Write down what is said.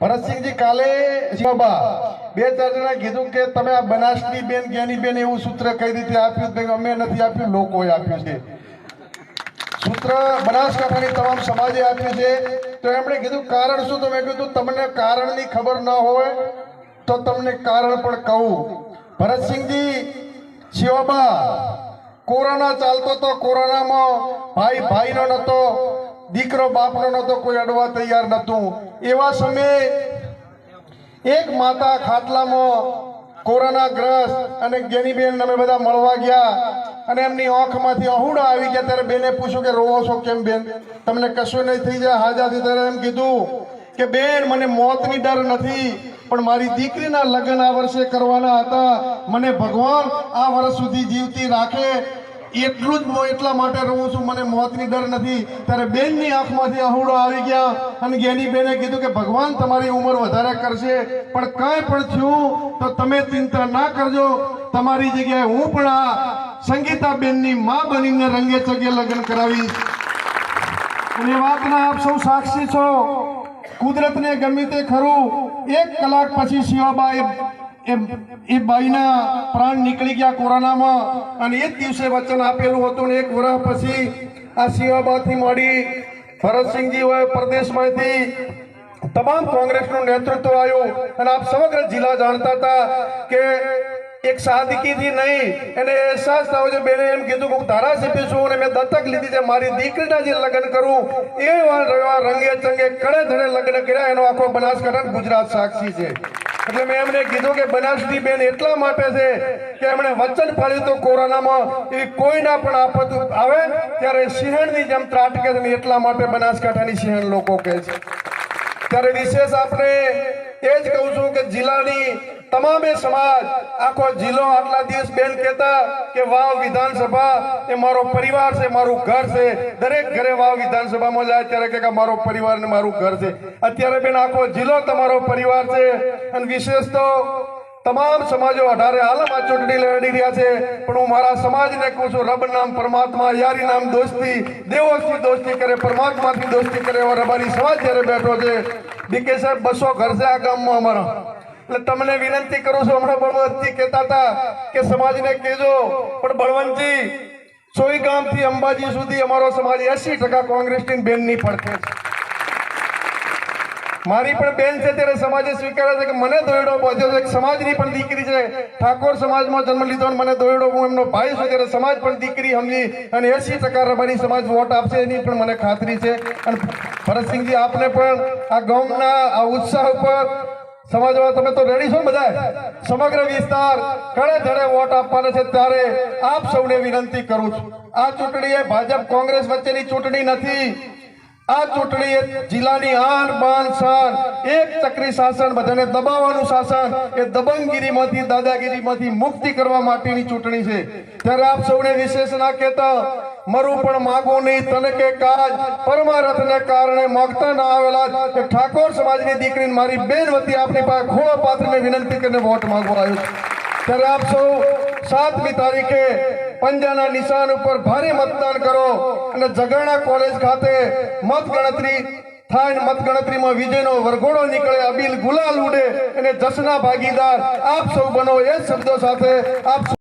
ભરતસિંહજી કાલે બે ચાર જણા કીધું કે તમે આ બનાસની બેન, જ્ઞાની બેન એવું સૂત્ર કઈ રીતે આપ્યું અમે નથી આપ્યું, લોકોએ આપ્યું છે. સૂત્ર બનાસકાંઠાની તમામ સમાજે આપ્યું છે. તો એમણે કીધું, કારણ શું? તો મેં કીધું, તમને કારણની ખબર ન હોય તો તમને કારણ પણ કહું. ભરતસિંહજી શિવાબા કોરોના ચાલતો તો કોરોનામાં ભાઈ ભાઈનો નતો દીકરો બાપનો નતો કોઈ અડવા તૈયાર નતું એવા સમયે એક માતા ખાટલામાં કોરોના ગ્રસ્ત અને જ્ઞાનીબેન અમે બધા મળવા ગયા અને એમની આંખમાંથી અહુડા આવી ગયા. ત્યારે બેને પૂછ્યું કે, રોવો છો કેમ બેન? તમને કશું નહીં થઈ જાય, હાજાથી ત્યારે એમ કીધું કે, બેન, મને મોતની ડર નથી, પણ મારી દીકરીના લગ્ન આ વર્ષે કરવાના હતા. મને ભગવાન આ વર્ષ સુધી જીવતી રાખે એટલું જ હું એટલા માટે રહું છું, મને મોતની ડર નથી. ત્યારે બેનની આંખમાંથી અહુડો આવી ગયા અને ગેની બેને કીધું કે, ભગવાન, તમારી ઉંમર વધારે કરશે, પણ કાંઈ પણ થયું તો તમે ચિંતા ના કરજો. તમારી જગ્યાએ હું પણ આ સંગીતાબેનની મા બનીને રંગે ચગે લગ્ન કરાવીશ. અને એ વાતના આપ સૌ સાક્ષી છો. કુદરતને ગમે તે ખરું. એક કલાક પછી શિવાબાઈ એ એ બાઈના પ્રાણ નીકળી ગયા કોરોનામાં અને એ જ દિવસે વચન આપેલું હતું ને એક વર્ષ પછી આ સિંહાબાદથી મળી ભરતસિંહજી હોય, પ્રદેશમાંથી તમામ કોંગ્રેસનું નેતૃત્વ આવ્યું અને આપ સમગ્ર જિલ્લા જાણતા હતા કે એક સાદગીથી નહીં, એને અહેસાસ થયો છે. બેને એમ કીધું કે હું ધારાસભ્ય છું અને મેં દત્તક લીધી છે, મારી દીકરીના જે લગ્ન કરું, એ રંગે ચંગે કડે ધડે લગ્ન કર્યા, એનો આખો બનાસકાંઠા ગુજરાત સાક્ષી છે. એટલે મેં એમને કીધું કે બનાસની બેન એટલા માટે છે કે એમણે વચન પાડ્યું તો કોરોનામાં. એવી કોઈના પણ આફત આવે ત્યારે સિંહણની જેમ ત્રાટકે છે ને એટલા માટે બનાસકાંઠાની સિંહણ લોકો કહે છે. ત્યારે વિશેષ આપણે એ જ કહું છું કે જિલ્લાની તમામે સમાજ આખો જિલ્લો આટલા દિવસ બેન કહેતા કે વાવ વિધાનસભા એ મારો પરિવાર છે, મારું ઘર છે. દરેક ઘરે વાવ વિધાનસભામાં જાય ત્યારે કે મારો પરિવાર ને મારું ઘર છે. અત્યારે બેન આખો જિલ્લો તમારો પરિવાર છે અને વિશેષ તો તમામ સમાજો અઢારે હાલમાં ચૂંટણી લડી રહ્યા છે. પણ હું મારા સમાજને કહું છું, રબ નામ પરમાત્મા, યારી નામ દોસ્તી, દેવોથી દોસ્તી કરે, પરમાત્માથી દોસ્તી કરે એવા રબારી સમાજ જ્યારે બેઠો છે ડીકે સાહેબ, બસો ઘર છે આ ગામમાં અમારા. એટલે તમને વિનંતી કરું છું, હમણાં બળવંતજી કહેતા હતા કે સમાજને કહેજો, પણ બળવંતજી સોઈ ગામથી અંબાજી સુધી અમારો સમાજ એસી ટકા કોંગ્રેસની બેનની પડખે છે. મારી પણ બેન છે, ત્યારે સમાજે સ્વીકારે છે કે મને દોયડો પહોંચ્યો છે સમાજની પણ દીકરી છે. ઠાકોર સમાજમાં જન્મ લીધો મને દોયડો, હું એમનો ભાઈ છું, ત્યારે સમાજ પણ દીકરી સમજી અને એસી ટકા રબારી સમાજ વોટ આપશે એની પણ મને ખાતરી છે. અને ભરતસિંહજી આપને પણ આ ગામના આ ઉત્સાહ ઉપર સમાજમાં તમે તો રેડી છો બધા સમગ્ર વિસ્તાર કડે ધડે વોટ આપવાના છે ત્યારે આપ સૌને વિનંતી કરું છું. આ ચૂંટણી એ ભાજપ કોંગ્રેસ વચ્ચેની ચૂંટણી નથી. આ ચૂંટણી જિલ્લાની આન બાન શાન એક ચક્રી શાસન બધાને દબાવવાનું શાસન એ દબંગગીરીમાંથી, દાદાગીરીમાંથી મુક્તિ કરવા માટેની ચૂંટણી છે. ત્યારે આપ સૌને વિશેષ ના કહેતા મરું પણ માગું નહીં, તને કે કાજ. પરમારથને કારણે માગતા ના આવેલા કે ઠાકોર સમાજની દીકરીને મારી બેન વતી આપની પાસે ખોળો પાત્રને વિનંતી કરીને વોટ માંગવા આવ્યો છું. ત્યારે આપ સૌ સાતમી તારીખે પંજાના નિશાન ઉપર ભારે મતદાન કરો અને જગાણા કોલેજ ખાતે મતગણતરી થાય ને મત ગણતરીમાં વિજયનો વરઘોડો નીકળે, અબીલ ગુલાલ ઉડે અને જસના ભાગીદાર આપ સૌ બનો એ શબ્દો સાથે આપ